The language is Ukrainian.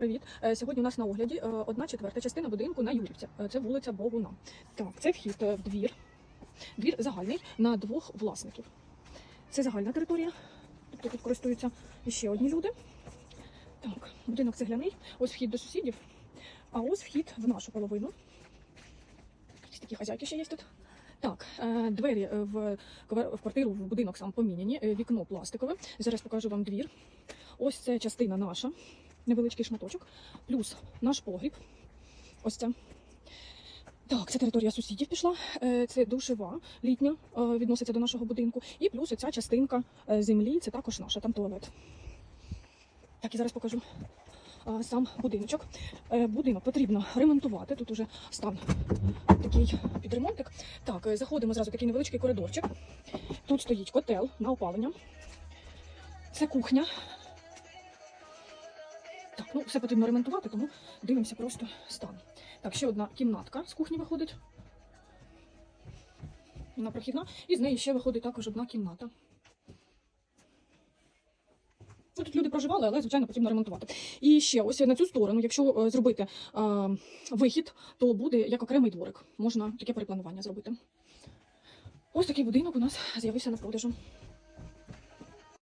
Привіт. Е, Сьогодні у нас на огляді е, одна четверта частина будинку на Юрівця. Е, Це вулиця Богуна. Так, це вхід в двір. Двір загальний на двох власників. Це загальна територія. Тобто тут користуються ще одні люди. Так, будинок цегляний. Ось вхід до сусідів. А ось вхід в нашу половину. Ось такі хазяйки ще є тут. Так, двері в квартиру в будинок сам поміняні. Вікно пластикове. Зараз покажу вам двір. Ось це частина наша невеличкий шматочок, плюс наш погріб. Ось це. Так, це територія сусідів пішла. Е, Це душева літня, е, відноситься до нашого будинку. І плюс оця частинка е, землі, це також наша, там туалет. Так, і зараз покажу сам будиночок. Будинок потрібно ремонтувати. Тут уже стан такий під ремонтик. Так, заходимо зразу в такий невеличкий коридорчик. Тут стоїть котел на опалення. Це кухня. Ну все потрібно ремонтувати, тому дивимося просто стан. Так, ще одна кімнатка з кухні виходить. Вона прохідна. І з неї ще виходить також одна кімната. Ну, Тут люди проживали, але, звичайно, потрібно ремонтувати. І ще ось на цю сторону, якщо е, зробити е, вихід, то буде як окремий дворик. Можна таке перепланування зробити. Ось такий будинок у нас з'явився на продажу.